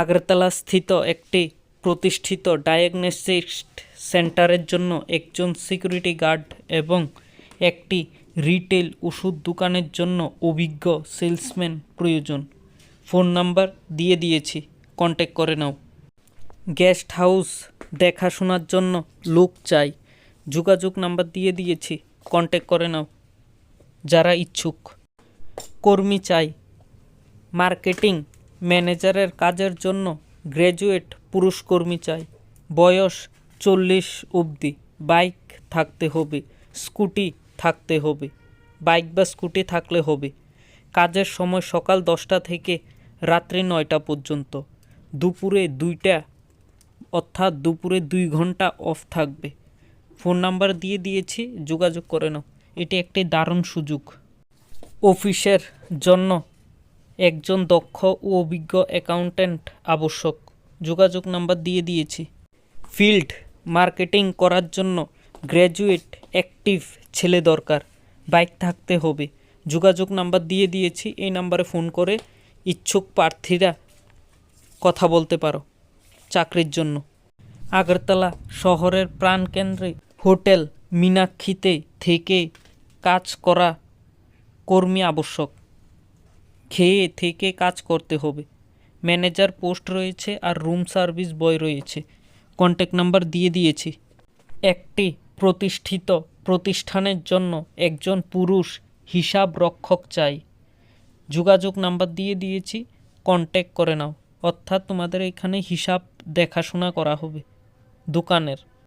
আগরতলা স্থিত একটি প্রতিষ্ঠিত ডায়াগনস্টিক সেন্টারের জন্য একজন সিকিউরিটি গার্ড এবং একটি রিটেল ওষুধ দোকানের জন্য অভিজ্ঞ সেলসম্যান প্রয়োজন। ফোন নাম্বার দিয়ে দিয়েছি কন্ট্যাক্ট করে নাও। গেস্ট হাউস দেখাশোনার জন্য লোক চাই, যোগাযোগ নাম্বার দিয়ে দিয়েছি কন্ট্যাক্ট করে নাও। যারা ইচ্ছুক, কর্মী চাই মার্কেটিং ম্যানেজারের কাজের জন্য গ্র্যাজুয়েট পুরুষ কর্মী চাই। বয়স চল্লিশ অবধি। বাইক থাকতে হবে, স্কুটি থাকতে হবে, বাইক বা স্কুটি থাকলে হবে। কাজের সময় সকাল দশটা থেকে রাত্রি নয়টা পর্যন্ত। দুপুরে দুইটা, অর্থাৎ দুপুরে দুই ঘণ্টা অফ থাকবে। ফোন নাম্বার দিয়ে দিয়েছি, যোগাযোগ করে নাও। এটি একটি দারুণ সুযোগ। অফিসের জন্য একজন দক্ষ ও অভিজ্ঞ অ্যাকাউন্ট্যান্ট আবশ্যক। যোগাযোগ নাম্বার দিয়ে দিয়েছি। ফিল্ড মার্কেটিং করার জন্য গ্র্যাজুয়েট অ্যাক্টিভ ছেলে দরকার। বাইক থাকতে হবে। যোগাযোগ নাম্বার দিয়ে দিয়েছি। এই নাম্বারে ফোন করে ইচ্ছুক প্রার্থীরা কথা বলতে পারো চাকরির জন্য। আগরতলা শহরের প্রাণকেন্দ্রে হোটেল মীনাক্ষীতে থেকে কাজ করা কর্মী আবশ্যক। খেয়ে থেকে কাজ করতে হবে। ম্যানেজার পোস্ট রয়েছে আর রুম সার্ভিস বয় রয়েছে। কন্ট্যাক্ট নাম্বার দিয়ে দিয়েছি। একটি প্রতিষ্ঠিত প্রতিষ্ঠানের জন্য একজন পুরুষ হিসাব রক্ষক চাই। যোগাযোগ নাম্বার দিয়ে দিয়েছি, কন্ট্যাক্ট করে নাও। অর্থাৎ তোমাদের এখানে হিসাব দেখাশোনা করা হবে। দোকানের